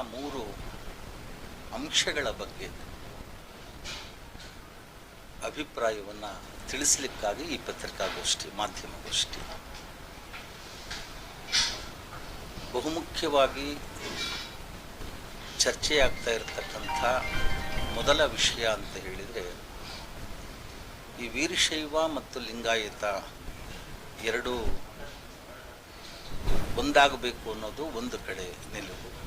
ಮೂರು ಅಂಶಗಳ ಬಗ್ಗೆ ಅಭಿಪ್ರಾಯವನ್ನು ತಿಳಿಸಲಿಕ್ಕಾಗಿ ಈ ಪತ್ರಿಕಾಗೋಷ್ಠಿ, ಮಾಧ್ಯಮಗೋಷ್ಠಿ. ಬಹುಮುಖ್ಯವಾಗಿ ಚರ್ಚೆಯಾಗ್ತಾ ಇರತಕ್ಕಂಥ ಮೊದಲ ವಿಷಯ ಅಂತ ಹೇಳಿದರೆ, ಈ ವೀರಶೈವ ಮತ್ತು ಲಿಂಗಾಯತ ಎರಡೂ ಒಂದಾಗಬೇಕು ಅನ್ನೋದು ಒಂದು ಕಡೆ ನಿಲುವು.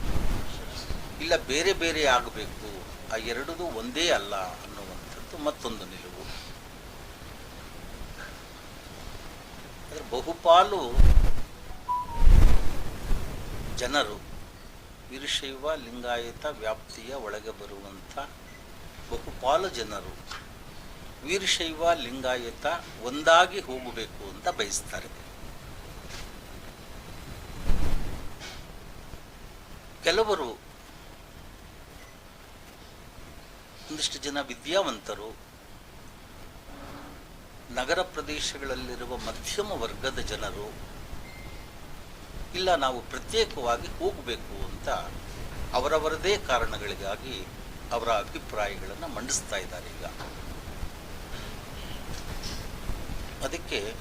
ಇಲ್ಲ, ಬೇರೆ ಬೇರೆ ಆಗಬೇಕು. ಆ ಎರಡೂ ಒಂದೇ ಅಲ್ಲ ಅನ್ನುವಂಥದ್ದು ಮತ್ತೊಂದು ನಿಲುವು. ಅಂದರೆ ಬಹುಪಾಲು ಜನರು ವೀರಶೈವ, ಲಿಂಗಾಯತ ವ್ಯಾಪ್ತಿಯ ಒಳಗೆ ಬರುವಂಥ ಬಹುಪಾಲು ಜನರು ವೀರಶೈವ, ಲಿಂಗಾಯತ ಒಂದಾಗಿ ಹೋಗಬೇಕು ಅಂತ ಬಯಸ್ತಾರೆ. ಕೆಲವರು ಒಂದಿಷ್ಟು ಜನ ವಿದ್ಯಾವಂತರು ನಗರ ಪ್ರದೇಶಗಳಲ್ಲಿರುವ ಮಧ್ಯಮ ವರ್ಗದ ಜನರು, ಇಲ್ಲ ನಾವು ಪ್ರತ್ಯೇಕವಾಗಿ ಹೋಗಬೇಕು ಅಂತ ಅವರವರದೇ ಕಾರಣಗಳಿಗಾಗಿ ಅವರ ಅಭಿಪ್ರಾಯಗಳನ್ನು ಮಂಡಿಸ್ತಾ ಇದ್ದಾರೆ ಈಗ. ಅದಕ್ಕೆ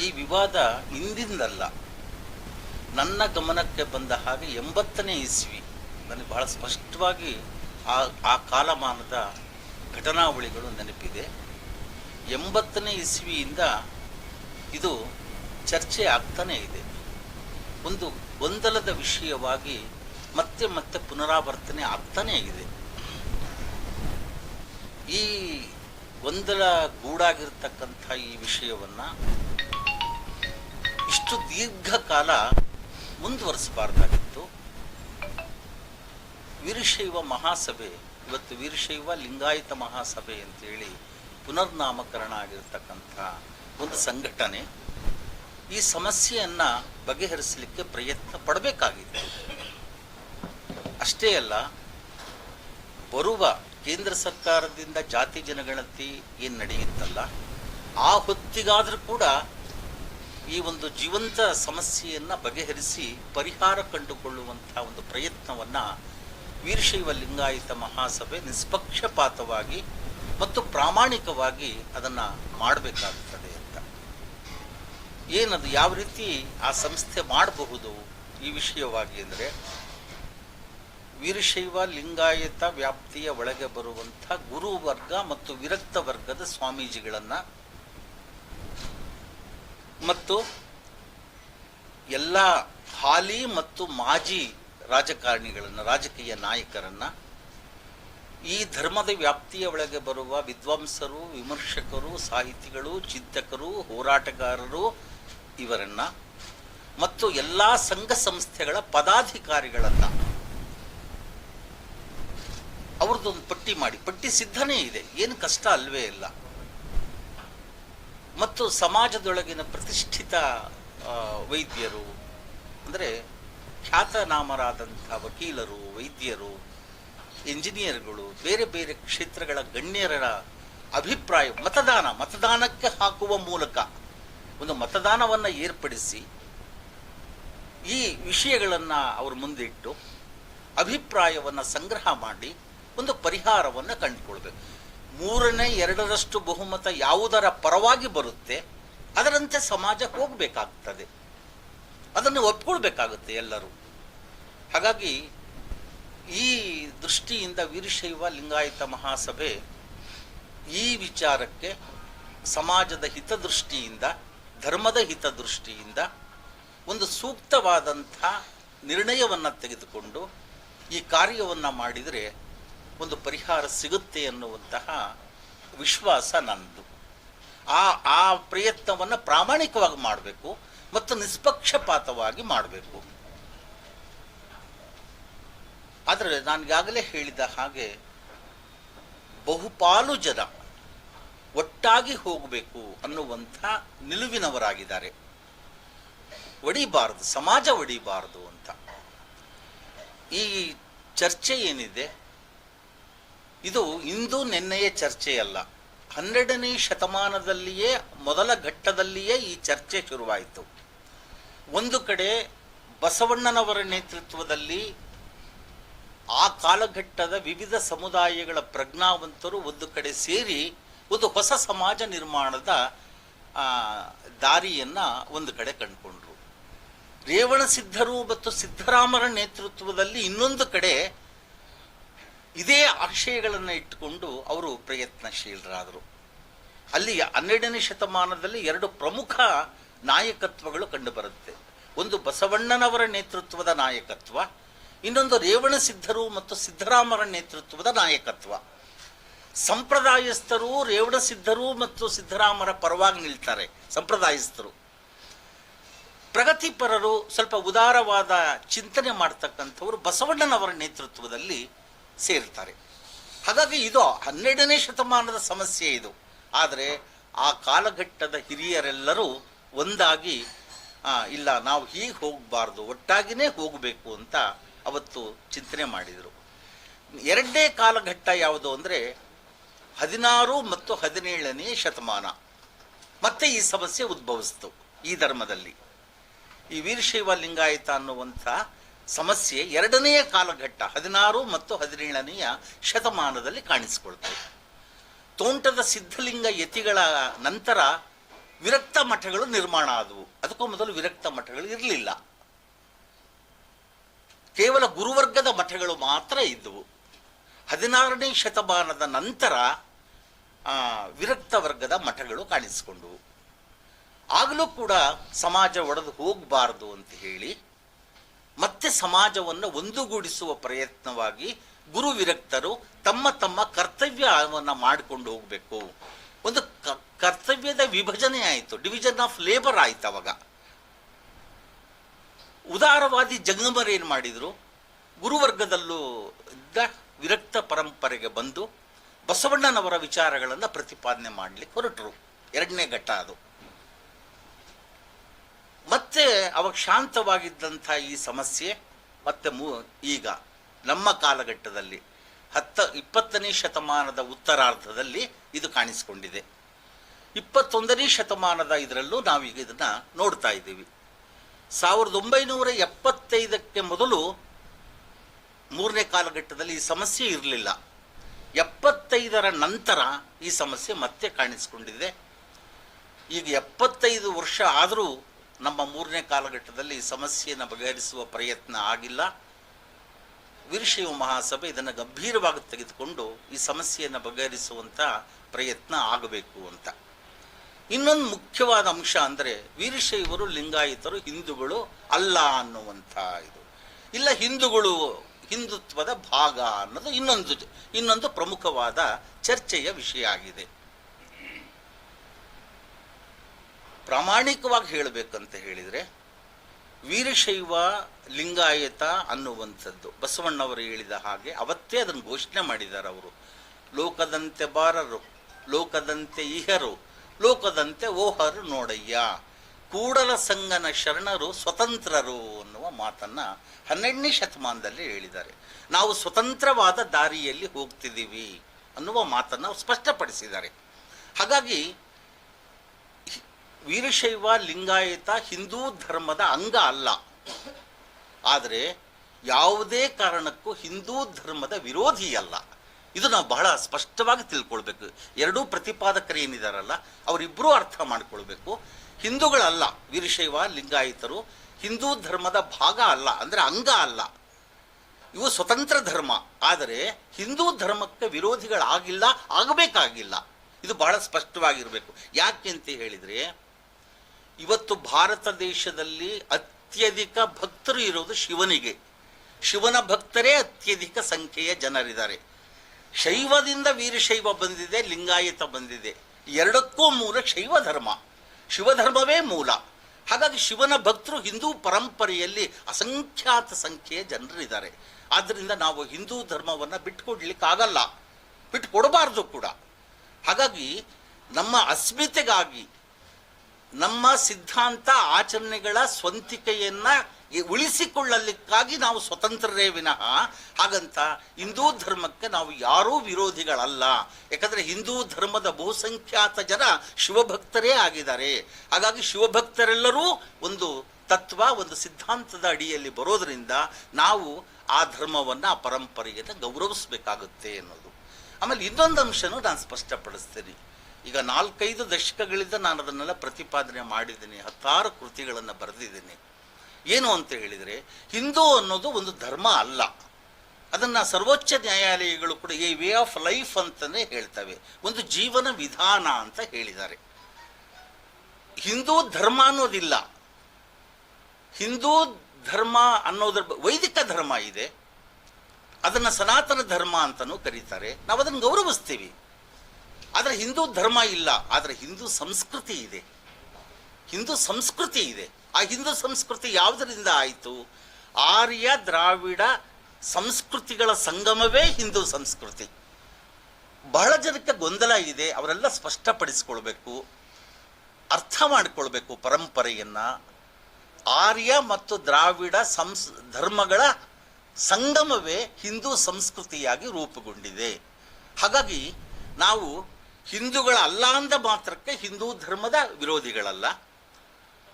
ಈ ವಿವಾದ ಇಂದಿಂದಲ್ಲ. ನನ್ನ ಗಮನಕ್ಕೆ ಬಂದ ಹಾಗೆ ಎಂಬತ್ತನೇ ಇಸ್ವಿ, ನನಗೆ ಬಹಳ ಸ್ಪಷ್ಟವಾಗಿ ಆ ಆ ಕಾಲಮಾನದ ಘಟನಾವಳಿಗಳು ನೆನಪಿದೆ. ಎಂಬತ್ತನೇ ಇಸ್ವಿಯಿಂದ ಇದು ಚರ್ಚೆ ಆಗ್ತಾನೇ ಇದೆ. ಒಂದು ಗೊಂದಲದ ವಿಷಯವಾಗಿ ಮತ್ತೆ ಮತ್ತೆ ಪುನರಾವರ್ತನೆ ಆಗ್ತಾನೇ ಇದೆ. ಈ ಗೊಂದಲ ಗೂಡಾಗಿರ್ತಕ್ಕಂಥ ಈ ವಿಷಯವನ್ನು ಇಷ್ಟು ದೀರ್ಘಕಾಲ ಮುಂದುವರಿಸಬಾರ್ದಾಗಿತ್ತು ವೀರಶೈವ ಮಹಾಸಭೆ, ಇವತ್ತು ವೀರಶೈವ ಲಿಂಗಾಯತ ಮಹಾಸಭೆ ಅಂತೇಳಿ ಪುನರ್ನಾಮಕರಣ ಆಗಿರ್ತಕ್ಕಂಥ ಒಂದು ಸಂಘಟನೆ. ಈ ಸಮಸ್ಯೆಯನ್ನು ಬಗೆಹರಿಸಲಿಕ್ಕೆ ಪ್ರಯತ್ನ ಪಡಬೇಕಾಗಿದೆ. ಅಷ್ಟೇ ಅಲ್ಲ, ಬರುವ ಕೇಂದ್ರ ಸರ್ಕಾರದಿಂದ ಜಾತಿ ಜನಗಣತಿ ಏನು ನಡೆಯುತ್ತಲ್ಲ, ಆ ಹೊತ್ತಿಗಾದರೂ ಕೂಡ ಈ ಒಂದು ಜೀವಂತ ಸಮಸ್ಯೆಯನ್ನು ಬಗೆಹರಿಸಿ ಪರಿಹಾರ ಕಂಡುಕೊಳ್ಳುವಂಥ ಒಂದು ಪ್ರಯತ್ನವನ್ನ ವೀರಶೈವ ಲಿಂಗಾಯತ ಮಹಾಸಭೆ ನಿಷ್ಪಕ್ಷಪಾತವಾಗಿ ಮತ್ತು ಪ್ರಾಮಾಣಿಕವಾಗಿ ಅದನ್ನು ಮಾಡಬೇಕಾಗುತ್ತದೆ ಅಂತ. ಏನದು ಯಾವ ರೀತಿ ಆ ಸಂಸ್ಥೆ ಮಾಡಬಹುದು ಈ ವಿಷಯವಾಗಿ ಅಂದರೆ ವೀರಶೈವ ಲಿಂಗಾಯತ ವ್ಯಾಪ್ತಿಯ ಒಳಗೆ ಬರುವಂಥ ಗುರು ವರ್ಗ ಮತ್ತು ವಿರಕ್ತ ವರ್ಗದ ಸ್ವಾಮೀಜಿಗಳನ್ನು ಮತ್ತು ಎಲ್ಲ ಹಾಲಿ ಮತ್ತು ಮಾಜಿ ರಾಜಕಾರಣಿಗಳನ್ನು, ರಾಜಕೀಯ ನಾಯಕರನ್ನು, ಈ ಧರ್ಮದ ವ್ಯಾಪ್ತಿಯ ಒಳಗೆ ಬರುವ ವಿದ್ವಾಂಸರು, ವಿಮರ್ಶಕರು, ಸಾಹಿತಿಗಳು, ಚಿಂತಕರು, ಹೋರಾಟಗಾರರು ಇವರನ್ನು, ಮತ್ತು ಎಲ್ಲ ಸಂಘ ಸಂಸ್ಥೆಗಳ ಪದಾಧಿಕಾರಿಗಳನ್ನು ಅವ್ರದ್ದೊಂದು ಪಟ್ಟಿ ಮಾಡಿ. ಪಟ್ಟಿ ಸಿದ್ಧನೇ ಇದೆ. ಏನು ಕಷ್ಟ ಅಲ್ವೇ ಇಲ್ಲ. ಮತ್ತು ಸಮಾಜದೊಳಗಿನ ಪ್ರತಿಷ್ಠಿತ ವೈದ್ಯರು, ಅಂದರೆ ಖ್ಯಾತನಾಮರಾದಂಥ ವಕೀಲರು, ವೈದ್ಯರು ಇಂಜಿನಿಯರ್ಗಳು ಬೇರೆ ಬೇರೆ ಕ್ಷೇತ್ರಗಳ ಗಣ್ಯರ ಅಭಿಪ್ರಾಯ, ಮತದಾನ, ಮತದಾನಕ್ಕೆ ಹಾಕುವ ಮೂಲಕ ಒಂದು ಮತದಾನವನ್ನು ಏರ್ಪಡಿಸಿ ಈ ವಿಷಯಗಳನ್ನು ಅವ್ರ ಮುಂದಿಟ್ಟು ಅಭಿಪ್ರಾಯವನ್ನು ಸಂಗ್ರಹ ಮಾಡಿ ಒಂದು ಪರಿಹಾರವನ್ನು ಕಂಡುಕೊಳ್ಬೇಕು. ಮೂರನೇ ಎರಡರಷ್ಟು ಬಹುಮತ ಯಾವುದರ ಪರವಾಗಿ ಬರುತ್ತೆ ಅದರಂತೆ ಸಮಾಜ ಹೋಗಬೇಕಾಗ್ತದೆ. ಅದನ್ನು ಒಪ್ಕೊಳ್ಬೇಕಾಗುತ್ತೆ ಎಲ್ಲರೂ. ಹಾಗಾಗಿ ಈ ದೃಷ್ಟಿಯಿಂದ ವೀರಶೈವ ಲಿಂಗಾಯತ ಮಹಾಸಭೆ ಈ ವಿಚಾರಕ್ಕೆ ಸಮಾಜದ ಹಿತದೃಷ್ಟಿಯಿಂದ, ಧರ್ಮದ ಹಿತದೃಷ್ಟಿಯಿಂದ ಒಂದು ಸೂಕ್ತವಾದಂಥ ನಿರ್ಣಯವನ್ನು ತೆಗೆದುಕೊಂಡು ಈ ಕಾರ್ಯವನ್ನು ಮಾಡಿದರೆ ಒಂದು ಪರಿಹಾರ ಸಿಗುತ್ತೆ ಅನ್ನುವಂತಹ ವಿಶ್ವಾಸ ನನ್ನದು. ಆ ಆ ಪ್ರಯತ್ನವನ್ನು ಪ್ರಾಮಾಣಿಕವಾಗಿ ಮಾಡಬೇಕು. ಮತ್ತು ನಿಷ್ಪಕ್ಷಪಾತವಾಗಿ ಮಾಡಬೇಕು. ಆದರೆ ನಾನೀಗಾಗಲೇ ಹೇಳಿದ ಹಾಗೆ ಬಹುಪಾಲು ಜನ ಒಟ್ಟಾಗಿ ಹೋಗಬೇಕು ಅನ್ನುವಂಥ ನಿಲುವಿನವರಾಗಿದ್ದಾರೆ. ಒಡಿಬಾರದು, ಸಮಾಜ ಒಡಿಬಾರದು ಅಂತ. ಈ ಚರ್ಚೆ ಏನಿದೆ? ಇದು ಇಂದು ನಿನ್ನೆಯ ಚರ್ಚೆಯಲ್ಲ. ಹನ್ನೆರಡನೇ ಶತಮಾನದಲ್ಲಿಯೇ ಮೊದಲ ಘಟ್ಟದಲ್ಲಿಯೇ ಈ ಚರ್ಚೆ ಶುರುವಾಯಿತು. ಒಂದು ಕಡೆ ಬಸವಣ್ಣನವರ ನೇತೃತ್ವದಲ್ಲಿ ಆ ಕಾಲಘಟ್ಟದ ವಿವಿಧ ಸಮುದಾಯಗಳ ಪ್ರಜ್ಞಾವಂತರು ಒಂದು ಕಡೆ ಸೇರಿ ಒಂದು ಹೊಸ ಸಮಾಜ ನಿರ್ಮಾಣದ ದಾರಿಯನ್ನು ಒಂದು ಕಡೆ ಕಂಡುಕೊಂಡ್ರು. ರೇವಣಸಿದ್ಧರು ಮತ್ತು ಸಿದ್ದರಾಮರ ನೇತೃತ್ವದಲ್ಲಿ ಇನ್ನೊಂದು ಕಡೆ ಇದೇ ಆಶಯಗಳನ್ನು ಇಟ್ಟುಕೊಂಡು ಅವರು ಪ್ರಯತ್ನಶೀಲರಾದರು. ಅಲ್ಲಿ ಹನ್ನೆರಡನೇ ಶತಮಾನದಲ್ಲಿ ಎರಡು ಪ್ರಮುಖ ನಾಯಕತ್ವಗಳು ಕಂಡುಬರುತ್ತೆ. ಒಂದು ಬಸವಣ್ಣನವರ ನೇತೃತ್ವದ ನಾಯಕತ್ವ, ಇನ್ನೊಂದು ರೇವಣ ಸಿದ್ಧರು ಮತ್ತು ಸಿದ್ದರಾಮರ ನೇತೃತ್ವದ ನಾಯಕತ್ವ. ಸಂಪ್ರದಾಯಸ್ಥರು, ರೇವಣ ಸಿದ್ಧರು ಮತ್ತು ಸಿದ್ದರಾಮರ ಪರವಾಗಿ ನಿಲ್ತಾರೆ ಸಂಪ್ರದಾಯಸ್ಥರು. ಪ್ರಗತಿಪರರು ಸ್ವಲ್ಪ ಉದಾರವಾದ ಚಿಂತನೆ ಮಾಡ್ತಕ್ಕಂಥವರು ಬಸವಣ್ಣನವರ ನೇತೃತ್ವದಲ್ಲಿ ಸೇರ್ತಾರೆ. ಹಾಗಾಗಿ ಇದು ಹನ್ನೆರಡನೇ ಶತಮಾನದ ಸಮಸ್ಯೆ ಇದು. ಆದರೆ ಆ ಕಾಲಘಟ್ಟದ ಹಿರಿಯರೆಲ್ಲರೂ ಒಂದಾಗಿ ಇಲ್ಲ, ನಾವು ಹೀಗೆ ಹೋಗಬಾರ್ದು, ಒಟ್ಟಾಗಿನೇ ಹೋಗಬೇಕು ಅಂತ ಅವತ್ತು ಚಿಂತನೆ ಮಾಡಿದರು. ಎರಡನೇ ಕಾಲಘಟ್ಟ ಯಾವುದು ಅಂದರೆ ಹದಿನಾರು ಮತ್ತು ಹದಿನೇಳನೇ ಶತಮಾನ. ಮತ್ತೆ ಈ ಸಮಸ್ಯೆ ಉದ್ಭವಿಸ್ತು ಈ ಧರ್ಮದಲ್ಲಿ. ಈ ವೀರಶೈವ ಲಿಂಗಾಯತ ಅನ್ನುವಂಥ ಸಮಸ್ಯೆ ಎರಡನೆಯ ಕಾಲಘಟ್ಟ ಹದಿನಾರು ಮತ್ತು ಹದಿನೇಳನೆಯ ಶತಮಾನದಲ್ಲಿ ಕಾಣಿಸಿಕೊಳ್ತದೆ ತೋಂಟದ ಸಿದ್ಧಲಿಂಗ ಯತಿಗಳ ನಂತರ ವಿರಕ್ತ ಮಠಗಳು ನಿರ್ಮಾಣ ಆದವು. ಅದಕ್ಕೂ ಮೊದಲು ವಿರಕ್ತ ಮಠಗಳು ಇರಲಿಲ್ಲ. ಕೇವಲ ಗುರುವರ್ಗದ ಮಠಗಳು ಮಾತ್ರ ಇದ್ದವು. ಹದಿನಾರನೇ ಶತಮಾನದ ನಂತರ ವಿರಕ್ತ ವರ್ಗದ ಮಠಗಳು ಕಾಣಿಸಿಕೊಂಡವು. ಆಗಲೂ ಕೂಡ ಸಮಾಜ ಒಡೆದು ಹೋಗಬಾರದು ಅಂತ ಹೇಳಿ ಮತ್ತೆ ಸಮಾಜವನ್ನು ಒಂದುಗೂಡಿಸುವ ಪ್ರಯತ್ನವಾಗಿ ಗುರು ವಿರಕ್ತರು ತಮ್ಮ ತಮ್ಮ ಕರ್ತವ್ಯವನ್ನು ಮಾಡಿಕೊಂಡು ಹೋಗಬೇಕು. ಒಂದು ಕರ್ತವ್ಯದ ವಿಭಜನೆ ಆಯಿತು. ಡಿವಿಷನ್ ಆಫ್ ಲೇಬರ್ ಆಯ್ತು ಅವಾಗ. ಉದಾರವಾದಿ ಜಂಗಮರು ಏನು ಮಾಡಿದರು? ಗುರುವರ್ಗದಲ್ಲೂ ಇದ್ದ ವಿರಕ್ತ ಪರಂಪರೆಗೆ ಬಂದು ಬಸವಣ್ಣನವರ ವಿಚಾರಗಳನ್ನು ಪ್ರತಿಪಾದನೆ ಮಾಡಲಿಕ್ಕೆ ಹೊರಟರು. ಎರಡನೇ ಘಟ್ಟ ಅದು. ಮತ್ತೆ ಅವಾಗ ಶಾಂತವಾಗಿದ್ದಂಥ ಈ ಸಮಸ್ಯೆ ಮತ್ತೆ ಮೂ ಈಗ ನಮ್ಮ ಕಾಲಘಟ್ಟದಲ್ಲಿ ಹತ್ತ, ಇಪ್ಪತ್ತನೇ ಶತಮಾನದ ಉತ್ತರಾರ್ಧದಲ್ಲಿ ಇದು ಕಾಣಿಸಿಕೊಂಡಿದೆ. ಇಪ್ಪತ್ತೊಂದನೇ ಶತಮಾನದ ಇದರಲ್ಲೂ ನಾವೀಗ ಇದನ್ನು ನೋಡ್ತಾ ಇದ್ದೀವಿ. ಸಾವಿರದ ಒಂಬೈನೂರ ಎಪ್ಪತ್ತೈದಕ್ಕೆ ಮೊದಲು ಮೂರನೇ ಕಾಲಘಟ್ಟದಲ್ಲಿ ಈ ಸಮಸ್ಯೆ ಇರಲಿಲ್ಲ. ಎಪ್ಪತ್ತೈದರ ನಂತರ ಈ ಸಮಸ್ಯೆ ಮತ್ತೆ ಕಾಣಿಸಿಕೊಂಡಿದೆ. ಈಗ ಎಪ್ಪತ್ತೈದು ವರ್ಷ ಆದರೂ ನಮ್ಮ ಮೂರನೇ ಕಾಲಘಟ್ಟದಲ್ಲಿ ಸಮಸ್ಯೆಯನ್ನು ಬಗೆಹರಿಸುವ ಪ್ರಯತ್ನ ಆಗಿಲ್ಲ. ವೀರಶೈವ ಮಹಾಸಭೆ ಇದನ್ನು ಗಂಭೀರವಾಗಿ ತೆಗೆದುಕೊಂಡು ಈ ಸಮಸ್ಯೆಯನ್ನು ಬಗೆಹರಿಸುವಂಥ ಪ್ರಯತ್ನ ಆಗಬೇಕು ಅಂತ. ಇನ್ನೊಂದು ಮುಖ್ಯವಾದ ಅಂಶ ಅಂದರೆ ವೀರಶೈವರು ಲಿಂಗಾಯತರು ಹಿಂದೂಗಳು ಅಲ್ಲ ಅನ್ನುವಂಥ ಇದು. ಇಲ್ಲ ಹಿಂದೂಗಳು ಹಿಂದುತ್ವದ ಭಾಗ ಅನ್ನೋದು ಇನ್ನೊಂದು ಇನ್ನೊಂದು ಪ್ರಮುಖವಾದ ಚರ್ಚೆಯ ವಿಷಯ ಆಗಿದೆ. ಪ್ರಾಮಾಣಿಕವಾಗಿ ಹೇಳಬೇಕಂತ ಹೇಳಿದರೆ, ವೀರಶೈವ ಲಿಂಗಾಯತ ಅನ್ನುವಂಥದ್ದು. ಬಸವಣ್ಣವರು ಹೇಳಿದ ಹಾಗೆ ಅವತ್ತೇ ಅದನ್ನು ಘೋಷಣೆ ಮಾಡಿದ್ದಾರೆ ಅವರು. ಲೋಕದಂತೆ ಬಾರರು, ಲೋಕದಂತೆ ಇಹರು, ಲೋಕದಂತೆ ಓಹರು ನೋಡಯ್ಯ. ಕೂಡಲ ಸಂಗನ ಶರಣರು ಸ್ವತಂತ್ರರು ಅನ್ನುವ ಮಾತನ್ನ ಹನ್ನೆರಡನೇ ಶತಮಾನದಲ್ಲಿ ಹೇಳಿದ್ದಾರೆ. ನಾವು ಸ್ವತಂತ್ರವಾದ ದಾರಿಯಲ್ಲಿ ಹೋಗ್ತಿದ್ದೀವಿ ಅನ್ನುವ ಮಾತನ್ನು ಸ್ಪಷ್ಟಪಡಿಸಿದ್ದಾರೆ. ಹಾಗಾಗಿ ವೀರಶೈವ ಲಿಂಗಾಯತ ಹಿಂದೂ ಧರ್ಮದ ಅಂಗ ಅಲ್ಲ. ಆದರೆ ಯಾವುದೇ ಕಾರಣಕ್ಕೂ ಹಿಂದೂ ಧರ್ಮದ ವಿರೋಧಿ ಅಲ್ಲ. ಇದು ನಾವು ಬಹಳ ಸ್ಪಷ್ಟವಾಗಿ ತಿಳ್ಕೊಳ್ಬೇಕು. ಎರಡೂ ಪ್ರತಿಪಾದಕರು ಏನಿದಾರಲ್ಲ ಅವರಿಬ್ಬರೂ ಅರ್ಥ ಮಾಡಿಕೊಳ್ಬೇಕು. ಹಿಂದೂಗಳಲ್ಲ, ವೀರಶೈವ ಲಿಂಗಾಯತರು ಹಿಂದೂ ಧರ್ಮದ ಭಾಗ ಅಲ್ಲ, ಅಂದರೆ ಅಂಗ ಅಲ್ಲ. ಇವು ಸ್ವತಂತ್ರ ಧರ್ಮ, ಆದರೆ ಹಿಂದೂ ಧರ್ಮಕ್ಕೆ ವಿರೋಧಿಗಳಾಗಿಲ್ಲ, ಆಗಬೇಕಾಗಿಲ್ಲ. ಇದು ಬಹಳ ಸ್ಪಷ್ಟವಾಗಿರಬೇಕು. ಯಾಕೆ ಅಂತ ಹೇಳಿದರೆ ಇವತ್ತು ಭಾರತ ದೇಶದಲ್ಲಿ ಅತ್ಯಧಿಕ ಭಕ್ತರು ಇರೋದು ಶಿವನಿಗೆ. ಶಿವನ ಭಕ್ತರೇ ಅತ್ಯಧಿಕ ಸಂಖ್ಯೆಯ ಜನರಿದ್ದಾರೆ. ಶೈವದಿಂದ ವೀರಶೈವ ಬಂದಿದೆ, ಲಿಂಗಾಯತ ಬಂದಿದೆ. ಎರಡಕ್ಕೂ ಮೂಲ ಶೈವ ಧರ್ಮ. ಶಿವಧರ್ಮವೇ ಮೂಲ. ಹಾಗಾಗಿ ಶಿವನ ಭಕ್ತರು ಹಿಂದೂ ಪರಂಪರೆಯಲ್ಲಿ ಅಸಂಖ್ಯಾತ ಸಂಖ್ಯೆಯ ಜನರಿದ್ದಾರೆ. ಆದ್ದರಿಂದ ನಾವು ಹಿಂದೂ ಧರ್ಮವನ್ನು ಬಿಟ್ಟುಕೊಡ್ಲಿಕ್ಕಾಗಲ್ಲ. ಬಿಟ್ಟು ಕೊಡಬಾರ್ದು ಕೂಡ. ಹಾಗಾಗಿ ನಮ್ಮ ಅಸ್ಮಿತೆಗಾಗಿ ನಮ್ಮ ಸಿದ್ಧಾಂತ ಆಚರಣೆಗಳ ಸ್ವಂತಿಕೆಯನ್ನ ಉಳಿಸಿಕೊಳ್ಳಲಿಕ್ಕಾಗಿ ನಾವು ಸ್ವತಂತ್ರರೇ ವಿನಃ ಹಾಗಂತ ಹಿಂದೂ ಧರ್ಮಕ್ಕೆ ನಾವು ಯಾರೂ ವಿರೋಧಿಗಳಲ್ಲ. ಯಾಕಂದರೆ ಹಿಂದೂ ಧರ್ಮದ ಬಹುಸಂಖ್ಯಾತ ಜನ ಶಿವಭಕ್ತರೇ ಆಗಿದ್ದಾರೆ. ಹಾಗಾಗಿ ಶಿವಭಕ್ತರೆಲ್ಲರೂ ಒಂದು ತತ್ವ, ಒಂದು ಸಿದ್ಧಾಂತದ ಅಡಿಯಲ್ಲಿ ಬರೋದರಿಂದ ನಾವು ಆ ಧರ್ಮವನ್ನು, ಆ ಪರಂಪರೆಯನ್ನು ಗೌರವಿಸಬೇಕಾಗುತ್ತೆ ಅನ್ನೋದು. ಆಮೇಲೆ ಇನ್ನೊಂದು ಅಂಶನೂ ನಾನು ಸ್ಪಷ್ಟಪಡಿಸ್ತೀನಿ. ಈಗ ನಾಲ್ಕೈದು ದಶಕಗಳಿಂದ ನಾನು ಅದನ್ನೆಲ್ಲ ಪ್ರತಿಪಾದನೆ ಮಾಡಿದ್ದೀನಿ, ಹತ್ತಾರು ಕೃತಿಗಳನ್ನು ಬರೆದಿದ್ದೀನಿ. ಏನು ಅಂತ ಹೇಳಿದರೆ, ಹಿಂದೂ ಅನ್ನೋದು ಒಂದು ಧರ್ಮ ಅಲ್ಲ. ಅದನ್ನು ಸರ್ವೋಚ್ಚ ನ್ಯಾಯಾಲಯಗಳು ಕೂಡ ಈ ವೇ ಆಫ್ ಲೈಫ್ ಅಂತಲೇ ಹೇಳ್ತವೆ. ಒಂದು ಜೀವನ ವಿಧಾನ ಅಂತ ಹೇಳಿದ್ದಾರೆ. ಹಿಂದೂ ಧರ್ಮ ಅನ್ನೋದಿಲ್ಲ. ಹಿಂದೂ ಧರ್ಮ ಅನ್ನೋದ್ರ ವೈದಿಕ ಧರ್ಮ ಇದೆ. ಅದನ್ನು ಸನಾತನ ಧರ್ಮ ಅಂತಲೂ ಕರೀತಾರೆ. ನಾವು ಅದನ್ನು ಗೌರವಿಸ್ತೀವಿ. ಆದರೆ ಹಿಂದೂ ಧರ್ಮ ಇಲ್ಲ, ಆದರೆ ಹಿಂದೂ ಸಂಸ್ಕೃತಿ ಇದೆ. ಹಿಂದೂ ಸಂಸ್ಕೃತಿ ಇದೆ. ಆ ಹಿಂದೂ ಸಂಸ್ಕೃತಿ ಯಾವುದರಿಂದ ಆಯಿತು? ಆರ್ಯ ದ್ರಾವಿಡ ಸಂಸ್ಕೃತಿಗಳ ಸಂಗಮವೇ ಹಿಂದೂ ಸಂಸ್ಕೃತಿ. ಬಹಳ ಜನಕ್ಕೆ ಗೊಂದಲ ಇದೆ, ಅವರೆಲ್ಲ ಸ್ಪಷ್ಟಪಡಿಸಿಕೊಳ್ಬೇಕು, ಅರ್ಥ ಮಾಡಿಕೊಳ್ಬೇಕು ಪರಂಪರೆಯನ್ನು. ಆರ್ಯ ಮತ್ತು ದ್ರಾವಿಡ ಸಂಸ್, ಧರ್ಮಗಳ ಸಂಗಮವೇ ಹಿಂದೂ ಸಂಸ್ಕೃತಿಯಾಗಿ ರೂಪುಗೊಂಡಿದೆ. ಹಾಗಾಗಿ ನಾವು ಹಿಂದೂಗಳ ಅಲ್ಲ ಅಂದ ಮಾತ್ರಕ್ಕೆ ಹಿಂದೂ ಧರ್ಮದ ವಿರೋಧಿಗಳಲ್ಲ.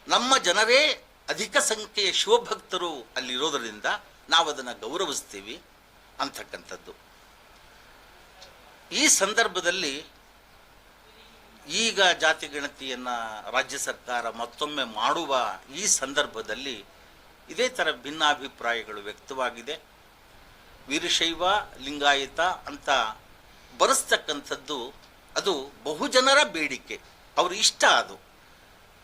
ನಮ್ಮ ಜನರೇ ಅಧಿಕ ಸಂಖ್ಯೆಯ ಶಿವಭಕ್ತರು ಅಲ್ಲಿರೋದರಿಂದ ನಾವು ಅದನ್ನು ಗೌರವಿಸ್ತೀವಿ ಅಂತಕ್ಕಂಥದ್ದು. ಈ ಸಂದರ್ಭದಲ್ಲಿ ಈಗ ಜಾತಿ ಗಣತಿಯನ್ನು ರಾಜ್ಯ ಸರ್ಕಾರ ಮತ್ತೊಮ್ಮೆ ಮಾಡುವ ಈ ಸಂದರ್ಭದಲ್ಲಿ ಇದೇ ಥರ ಭಿನ್ನಾಭಿಪ್ರಾಯಗಳು ವ್ಯಕ್ತವಾಗಿದೆ. ವೀರಶೈವ, ಲಿಂಗಾಯತ ಅಂತ ಬರೆಸ್ತಕ್ಕಂಥದ್ದು ಅದು ಬಹುಜನರ ಬೇಡಿಕೆ. ಅವ್ರ ಇಷ್ಟ ಅದು.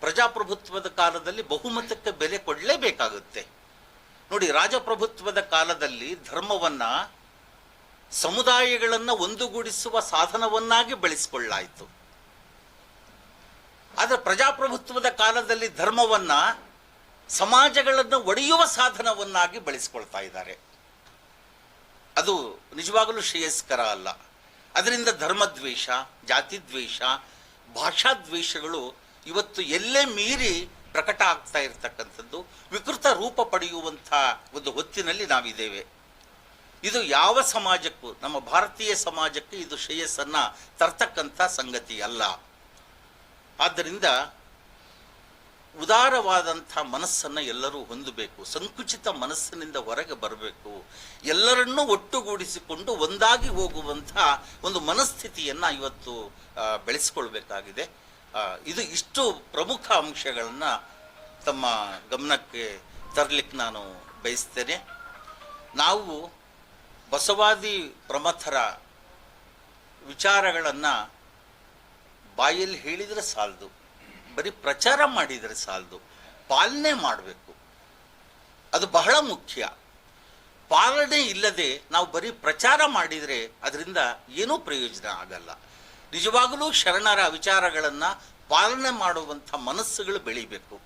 ಪ್ರಜಾಪ್ರಭುತ್ವದ ಕಾಲದಲ್ಲಿ ಬಹುಮತಕ್ಕೆ ಬೆಲೆ ಕೊಡಲೇಬೇಕಾಗುತ್ತೆ. ನೋಡಿ, ರಾಜಪ್ರಭುತ್ವದ ಕಾಲದಲ್ಲಿ ಧರ್ಮವನ್ನು, ಸಮುದಾಯಗಳನ್ನು ಒಂದುಗೂಡಿಸುವ ಸಾಧನವನ್ನಾಗಿ ಬೆಳೆಸಿಕೊಳ್ಳಾಯಿತು. ಆದರೆ ಪ್ರಜಾಪ್ರಭುತ್ವದ ಕಾಲದಲ್ಲಿ ಧರ್ಮವನ್ನ, ಸಮಾಜಗಳನ್ನು ಒಡೆಯುವ ಸಾಧನವನ್ನಾಗಿ ಬಳಸಿಕೊಳ್ತಾ ಇದ್ದಾರೆ. ಅದು ನಿಜವಾಗಲೂ ಶ್ರೇಯಸ್ಕರ ಅಲ್ಲ. ಅದರಿಂದ ಧರ್ಮದ್ವೇಷ, ಜಾತಿದ್ವೇಷ, ಭಾಷಾದ್ವೇಷಗಳು ಇವತ್ತು ಎಲ್ಲೇ ಮೀರಿ ಪ್ರಕಟ ಆಗ್ತಾ ಇರತಕ್ಕಂಥದ್ದು, ವಿಕೃತ ರೂಪ ಪಡೆಯುವಂಥ ಒಂದು ಹೊತ್ತಿನಲ್ಲಿ ನಾವಿದ್ದೇವೆ. ಇದು ಯಾವ ಸಮಾಜಕ್ಕೂ, ನಮ್ಮ ಭಾರತೀಯ ಸಮಾಜಕ್ಕೆ ಇದು ಶ್ರೇಯಸ್ಸನ್ನು ತರ್ತಕ್ಕಂಥ ಸಂಗತಿ ಅಲ್ಲ ಆದ್ದರಿಂದ ಉದಾರವಾದಂಥ ಮನಸ್ಸನ್ನು ಎಲ್ಲರೂ ಹೊಂದಬೇಕು, ಸಂಕುಚಿತ ಮನಸ್ಸಿನಿಂದ ಹೊರಗೆ ಬರಬೇಕು, ಎಲ್ಲರನ್ನೂ ಒಟ್ಟುಗೂಡಿಸಿಕೊಂಡು ಒಂದಾಗಿ ಹೋಗುವಂಥ ಒಂದು ಮನಸ್ಥಿತಿಯನ್ನು ಇವತ್ತು ಬೆಳೆಸ್ಕೊಳ್ಬೇಕಾಗಿದೆ. ಇದು ಇಷ್ಟು ಪ್ರಮುಖ ಅಂಶಗಳನ್ನು ತಮ್ಮ ಗಮನಕ್ಕೆ ತರಲಿಕ್ಕೆ ನಾನು ಬಯಸ್ತೇನೆ. ನಾವು ಬಸವಾದಿ ಪ್ರಮಥರ ವಿಚಾರಗಳನ್ನು ಬಾಯಲ್ಲಿ ಹೇಳಿದರೆ ಸಾಲದು. ಬರೀ ಪ್ರಚಾರ ಮಾಡಿದರೆ ಸಾಲದು. ಪಾಲನೆ ಮಾಡಬೇಕು. ಅದು ಬಹಳ ಮುಖ್ಯ. ಪಾಲನೆ ಇಲ್ಲದೆ ನಾವು ಬರೀ ಪ್ರಚಾರ ಮಾಡಿದರೆ ಅದರಿಂದ ಏನೂ ಪ್ರಯೋಜನ ಆಗಲ್ಲ. ನಿಜವಾಗಲೂ ಶರಣರ ವಿಚಾರಗಳನ್ನು ಪಾಲನೆ ಮಾಡುವಂಥ ಮನಸ್ಸುಗಳು ಬೆಳಿಬೇಕು.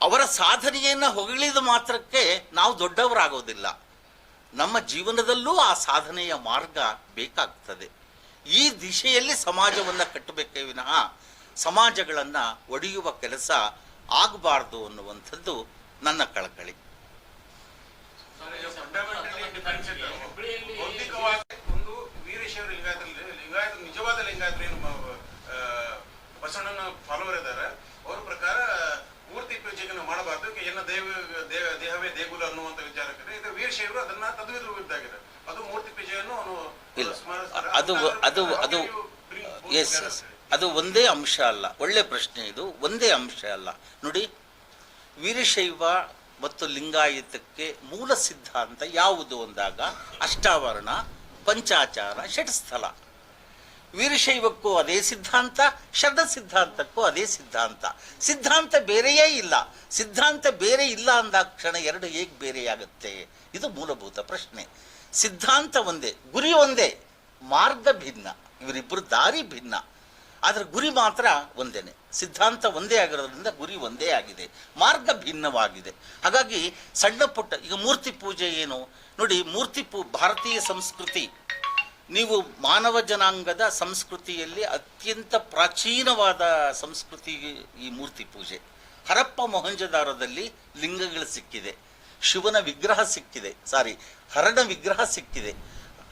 ಅವರ ಸಾಧನೆಯನ್ನು ಹೊಗಳಿದ ಮಾತ್ರಕ್ಕೆ ನಾವು ದೊಡ್ಡವರಾಗೋದಿಲ್ಲ. ನಮ್ಮ ಜೀವನದಲ್ಲೂ ಆ ಸಾಧನೆಯ ಮಾರ್ಗ ಬೇಕಾಗ್ತದೆ. ಈ ದಿಶೆಯಲ್ಲಿ ಸಮಾಜವನ್ನು ಕಟ್ಟಬೇಕೇ ವಿನಃ ಸಮಾಜಗಳನ್ನು ಒಡೆಯುವ ಕೆಲಸ ಆಗಬಾರ್ದು ಅನ್ನುವಂಥದ್ದು ನನ್ನ ಕಳಕಳಿ. ಬೌದ್ಧಿಕವಾಗಿ ಒಂದು ವೀರಶೈವ ಲಿಂಗಾಯತರಲ್ಲಿ ಲಿಂಗಾಯತ ನಿಜವಾದ ಲಿಂಗಾಯತರು ಏನು ಮ- ಫಾಲೋವರ್ ಇದ್ದಾರೆ. ಅವ್ರ ಪ್ರಕಾರ ಮೂರ್ತಿ ಪೂಜೆಯನ್ನು ಮಾಡಬಾರ್ದು. ಏನ ದೇವ ದೇವ ದೇಹವೇ ದೇಗುಲ ಅನ್ನುವಂತ ವಿಚಾರಕ್ಕೆ ಇದು ವೀರಶೈವರು ಅದನ್ನ ತದ್ವಿದ್ರ ವಿರುದ್ಧಾಗಿದೆ ಅದು ಮೂರ್ತಿ ಪೂಜೆಯನ್ನು ಅವನು ಅದು ಅದು ಎಸ್ ಎಸ್ ಅದು ಒಂದೇ ಅಂಶ ಅಲ್ಲ. ಒಳ್ಳೆ ಪ್ರಶ್ನೆ ಇದು. ಒಂದೇ ಅಂಶ ಅಲ್ಲ. ನೋಡಿ, ವೀರಶೈವ ಮತ್ತು ಲಿಂಗಾಯತಕ್ಕೆ ಮೂಲ ಸಿದ್ಧಾಂತ ಯಾವುದು ಅಂದಾಗ ಅಷ್ಟಾವರಣ, ಪಂಚಾಚಾರ, ಷಟ್ಸ್ಥಲ. ವೀರಶೈವಕ್ಕೂ ಅದೇ ಸಿದ್ಧಾಂತ ಶರಣ ಸಿದ್ಧಾಂತಕ್ಕೂ ಅದೇ ಸಿದ್ಧಾಂತ. ಸಿದ್ಧಾಂತ ಬೇರೆಯೇ ಇಲ್ಲ. ಸಿದ್ಧಾಂತ ಬೇರೆ ಇಲ್ಲ ಅಂದಾಕ್ಷಣ ಎರಡು ಹೇಗೆ ಬೇರೆಯಾಗುತ್ತೆ? ಇದು ಮೂಲಭೂತ ಪ್ರಶ್ನೆ. ಸಿದ್ಧಾಂತ ಒಂದೇ, ಗುರಿ ಒಂದೇ, ಮಾರ್ಗ ಭಿನ್ನ ಇವರಿಬ್ಬರು ದಾರಿ ಭಿನ್ನ. ಆದರೆ ಗುರಿ ಮಾತ್ರ ಒಂದೇನೆ. ಸಿದ್ಧಾಂತ ಒಂದೇ ಆಗಿರೋದ್ರಿಂದ ಗುರಿ ಒಂದೇ ಆಗಿದೆ. ಮಾರ್ಗ ಭಿನ್ನವಾಗಿದೆ. ಹಾಗಾಗಿ ಸಣ್ಣ ಪುಟ್ಟ, ಈಗ ಮೂರ್ತಿ ಪೂಜೆ ಏನು? ನೋಡಿ, ಮೂರ್ತಿ ಪೂ, ಭಾರತೀಯ ಸಂಸ್ಕೃತಿ. ನೀವು ಮಾನವ ಜನಾಂಗದ ಸಂಸ್ಕೃತಿಯಲ್ಲಿ ಅತ್ಯಂತ ಪ್ರಾಚೀನವಾದ ಸಂಸ್ಕೃತಿ ಈ ಮೂರ್ತಿ ಪೂಜೆ. ಹರಪ್ಪ ಮೊಹಂಜದಾರದಲ್ಲಿ ಲಿಂಗಗಳು ಸಿಕ್ಕಿದೆ. ಶಿವನ ವಿಗ್ರಹ ಸಿಕ್ಕಿದೆ. ಸಾರಿ, ಹರಣ ವಿಗ್ರಹ ಸಿಕ್ಕಿದೆ.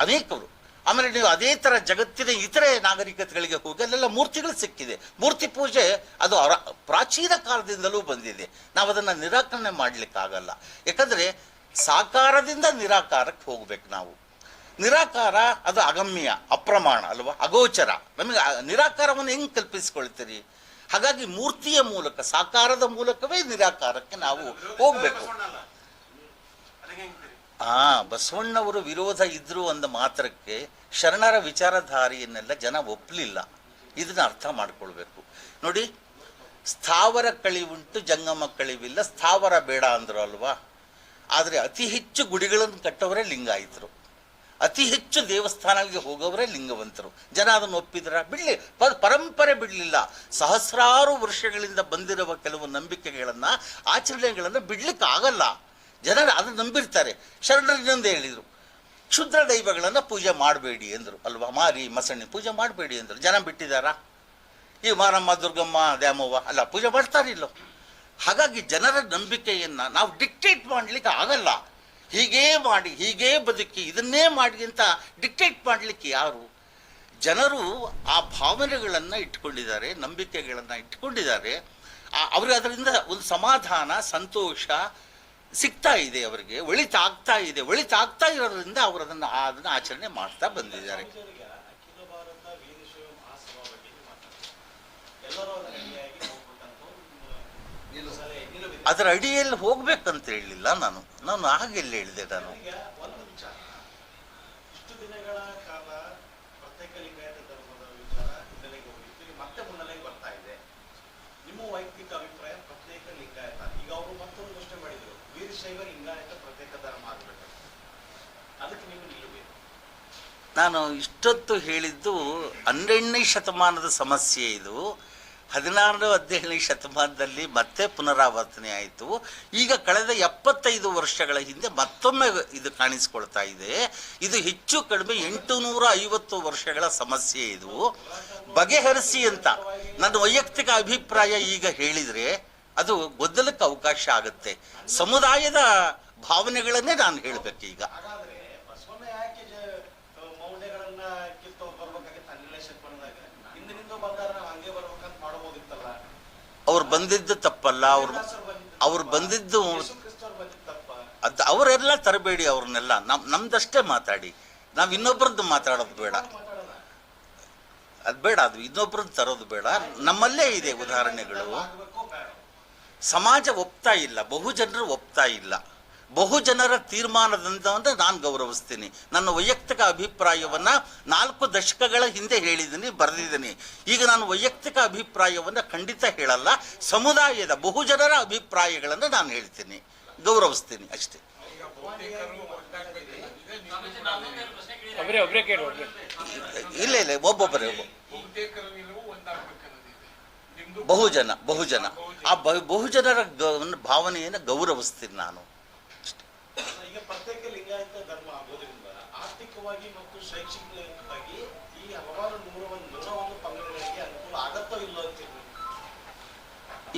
ಅನೇಕರು ಆಮೇಲೆ ನೀವು ಅದೇ ಥರ ಜಗತ್ತಿನ ಇತರೆ ನಾಗರಿಕತೆಗಳಿಗೆ ಹೋಗಿ ಅಲ್ಲೆಲ್ಲ ಮೂರ್ತಿಗಳು ಸಿಕ್ಕಿದೆ ಮೂರ್ತಿ ಪೂಜೆ ಅದು ಪ್ರಾಚೀನ ಕಾಲದಿಂದಲೂ ಬಂದಿದೆ ನಾವು ಅದನ್ನು ನಿರಾಕರಣೆ ಮಾಡಲಿಕ್ಕಾಗಲ್ಲ ಯಾಕಂದರೆ ಸಾಕಾರದಿಂದ ನಿರಾಕಾರಕ್ಕೆ ಹೋಗ್ಬೇಕು ನಾವು ನಿರಾಕಾರ ಅದು ಅಗಮ್ಯ ಅಪ್ರಮಾಣ ಅಲ್ವಾ ಅಗೋಚರ ನಮಗೆ ನಿರಾಕಾರವನ್ನು ಹೆಂಗೆ ಕಲ್ಪಿಸಿಕೊಳ್ತೀರಿ ಹಾಗಾಗಿ ಮೂರ್ತಿಯ ಮೂಲಕ ಸಾಕಾರದ ಮೂಲಕವೇ ನಿರಾಕಾರಕ್ಕೆ ನಾವು ಹೋಗ್ಬೇಕು ಆ, ಬಸವಣ್ಣವರು ವಿರೋಧ ಇದ್ರು ಅಂದ ಮಾತ್ರಕ್ಕೆ ಶರಣರ ವಿಚಾರಧಾರಿಯನ್ನೆಲ್ಲ ಜನ ಒಪ್ಪಲಿಲ್ಲ ಇದನ್ನ ಅರ್ಥ ಮಾಡ್ಕೊಳ್ಬೇಕು. ನೋಡಿ, ಸ್ಥಾವರ ಕಳಿವುಂಟು ಜಂಗಮ ಕಳಿವಿಲ್ಲ. ಸ್ಥಾವರ ಬೇಡ ಅಂದ್ರು ಅಲ್ವಾ? ಆದರೆ ಅತಿ ಹೆಚ್ಚು ಗುಡಿಗಳನ್ನು ಕಟ್ಟವರೇ ಲಿಂಗಾಯಿತರು. ಅತಿ ಹೆಚ್ಚು ದೇವಸ್ಥಾನಗಳಿಗೆ ಹೋಗೋವರೇ ಲಿಂಗವಂತರು. ಜನ ಅದನ್ನು ಒಪ್ಪಿದ್ರ? ಬಿಡ್ಲಿ ಪರಂಪರೆ ಬಿಡಲಿಲ್ಲ. ಸಹಸ್ರಾರು ವರ್ಷಗಳಿಂದ ಬಂದಿರುವ ಕೆಲವು ನಂಬಿಕೆಗಳನ್ನು, ಆಚರಣೆಗಳನ್ನು ಬಿಡ್ಲಿಕ್ಕೆ ಆಗಲ್ಲ ಜನರು ಅದನ್ನು ನಂಬಿರ್ತಾರೆ. ಶರಣರು ಇನ್ನೊಂದು ಹೇಳಿದರು. ಕ್ಷುದ್ರ ದೈವಗಳನ್ನು ಪೂಜೆ ಮಾಡಬೇಡಿ ಎಂದರು. ಅಲ್ವಾ? ಮಾರಿ, ಮಸಣಿ, ಪೂಜೆ ಮಾಡಬೇಡಿ ಎಂದರು. ಜನ ಬಿಟ್ಟಿದ್ದಾರಾ ಈ ಮಾರಮ್ಮ, ದುರ್ಗಮ್ಮ, ದ್ಯಾಮವ್ವ, ಅಲ್ಲ, ಪೂಜೆ ಮಾಡ್ತಾರಿಲ್ಲೋ ಹಾಗಾಗಿ ಜನರ ನಂಬಿಕೆಯನ್ನು ನಾವು ಡಿಕ್ಟೇಟ್ ಮಾಡಲಿಕ್ಕೆ ಆಗಲ್ಲ. ಹೀಗೇ ಮಾಡಿ, ಹೀಗೇ ಬದುಕಿ, ಇದನ್ನೇ ಮಾಡಿ ಅಂತ ಡಿಕ್ಟೇಟ್ ಮಾಡಲಿಕ್ಕೆ ಯಾರು? ಜನರು ಆ ಭಾವನೆಗಳನ್ನು ಇಟ್ಕೊಂಡಿದ್ದಾರೆ, ನಂಬಿಕೆಗಳನ್ನು ಇಟ್ಕೊಂಡಿದ್ದಾರೆ. ಅವ್ರಿಗೆ ಅದರಿಂದ ಒಂದು ಸಮಾಧಾನ, ಸಂತೋಷ ಸಿಗ್ತಾ ಇದೆ ಅವರಿಗೆ, ಒಳಿತಾಗ್ತಾ ಇದೆ, ಒಳಿತಾಗ್ತಾ ಇರೋದ್ರಿಂದ ಅವರು ಅದನ್ನು ಅದನ್ನು ಆಚರಣೆ ಮಾಡ್ತಾ ಬಂದಿದ್ದಾರೆ. ಅದರ ಅಡಿಯಲ್ಲಿ ಹೋಗ್ಬೇಕಂತ ಹೇಳಿಲ್ಲ ನಾನು. ನಾನು ಹಾಗೆಲ್ಲ ಹೇಳಿದೆ ನಾನು ಈಗ ಒಂದು ವಿಚಾರ ಇಷ್ಟು ದಿನಗಳ ಕಾಲ ಪ್ರತ್ಯೇಕ ಲಿಂಗಾಯತ ಧರ್ಮದ ವಿಚಾರ ಹಿನ್ನೆಲೆಗೆ ಹೋಗಿತ್ತು ಈಗ ಮತ್ತೆ ಮುನ್ನೆಲೆಗೆ ಬರ್ತಾ ಇದೆ ನಿಮ್ಮ ವೈಯಕ್ತಿಕ ಅಭಿಪ್ರಾಯ ಪ್ರತ್ಯೇಕ ಲಿಂಗಾಯತ ಈಗ ಅವರು ಮತ್ತೊಂದು ಘೋಷಣೆ ಮಾಡಿದ್ರು ವೀರಶೈವ ಲಿಂಗಾಯತ ಪ್ರತ್ಯೇಕ ಧರ್ಮ ಆಗ್ಬೇಕು ಅದಕ್ಕೆ ನೀವು ನಿಲುವೇನು ನಾನು ಇಷ್ಟೊತ್ತು ಹೇಳಿದ್ದು ಹನ್ನೆರಡನೇ ಶತಮಾನದ ಸಮಸ್ಯೆ ಇದು. ಹದಿನಾರನೇ ಹದಿನೇಳನೇ ಶತಮಾನದಲ್ಲಿ ಮತ್ತೆ ಪುನರಾವರ್ತನೆ ಆಯಿತು. ಈಗ ಕಳೆದ ಎಪ್ಪತ್ತೈದು ವರ್ಷಗಳ ಹಿಂದೆ ಮತ್ತೊಮ್ಮೆ ಇದು ಕಾಣಿಸ್ಕೊಳ್ತಾ ಇದೆ. ಇದು ಹೆಚ್ಚು ಕಡಿಮೆ ಎಂಟು ನೂರ ಐವತ್ತು ವರ್ಷಗಳ ಸಮಸ್ಯೆ ಇದು. ಬಗೆಹರಿಸಿ ಅಂತ ನನ್ನ ವೈಯಕ್ತಿಕ ಅಭಿಪ್ರಾಯ ಈಗ ಹೇಳಿದರೆ ಅದು ಗೊಂದಲಕ್ಕೆ ಅವಕಾಶ ಆಗುತ್ತೆ. ಸಮುದಾಯದ ಭಾವನೆಗಳನ್ನೇ ನಾನು ಹೇಳಬೇಕು ಈಗ. ಅವ್ರು ಬಂದಿದ್ದು ತಪ್ಪಲ್ಲ, ಅವ್ರು ಅವ್ರು? ಬಂದಿದ್ದು ಅದು ಅವರೆಲ್ಲ ತರಬೇಡಿ ಅವ್ರನ್ನೆಲ್ಲ. ನಮ್ ನಮ್ದಷ್ಟೇ ಮಾತಾಡಿ. ನಾವು ಇನ್ನೊಬ್ರದ್ದು ಮಾತಾಡೋದು ಬೇಡ. ಅದು ಬೇಡ, ಅದು ಇನ್ನೊಬ್ರದ್ದು ತರೋದು ಬೇಡ. ನಮ್ಮಲ್ಲೇ ಇದೆ ಉದಾಹರಣೆಗಳು. ಸಮಾಜ ಒಪ್ತಾ ಇಲ್ಲ, ಬಹುಜನರು ಒಪ್ತಾ ಇಲ್ಲ. ಬಹುಜನರ ಅಂದರೆ ನಾನು ಗೌರವಿಸ್ತೀನಿ. ನನ್ನ ವೈಯಕ್ತಿಕ ಅಭಿಪ್ರಾಯವನ್ನು ನಾಲ್ಕು ದಶಕಗಳ ಹಿಂದೆ ಹೇಳಿದ್ದೀನಿ ಬರೆದಿದ್ದೀನಿ. ಈಗ ನಾನು ವೈಯಕ್ತಿಕ ಅಭಿಪ್ರಾಯವನ್ನು ಖಂಡಿತ ಹೇಳಲ್ಲ ಸಮುದಾಯದ ಬಹುಜನರ ಅಭಿಪ್ರಾಯಗಳನ್ನು ನಾನು ಹೇಳ್ತೀನಿ. ಗೌರವಿಸ್ತೀನಿ ಅಷ್ಟೇ. ಇಲ್ಲ ಇಲ್ಲ ಒಬ್ಬೊಬ್ಬರೇ ಒಬ್ಬ ಬಹುಜನ ಬಹುಜನ. ಆ ಬಹುಜನರ ಭಾವನೆಯನ್ನು ಗೌರವಿಸ್ತೀನಿ ನಾನು. ಪ್ರತ್ಯೇಕ ಲಿಂಗಾಯತ ಧರ್ಮ ಆಗೋದ್ರಿಂದ ಆರ್ಥಿಕವಾಗಿ ಮತ್ತು ಶೈಕ್ಷಣಿಕವಾಗಿ ಈ ಹಲವಾರು ನೂರ ಒಂದು ನೂರ ಒಂದು ಪಂಗಡಗಳಿಗೆ ಅನುಕೂಲ ಆಗತ್ತೋ ಇಲ್ಲೋ ಅಂತ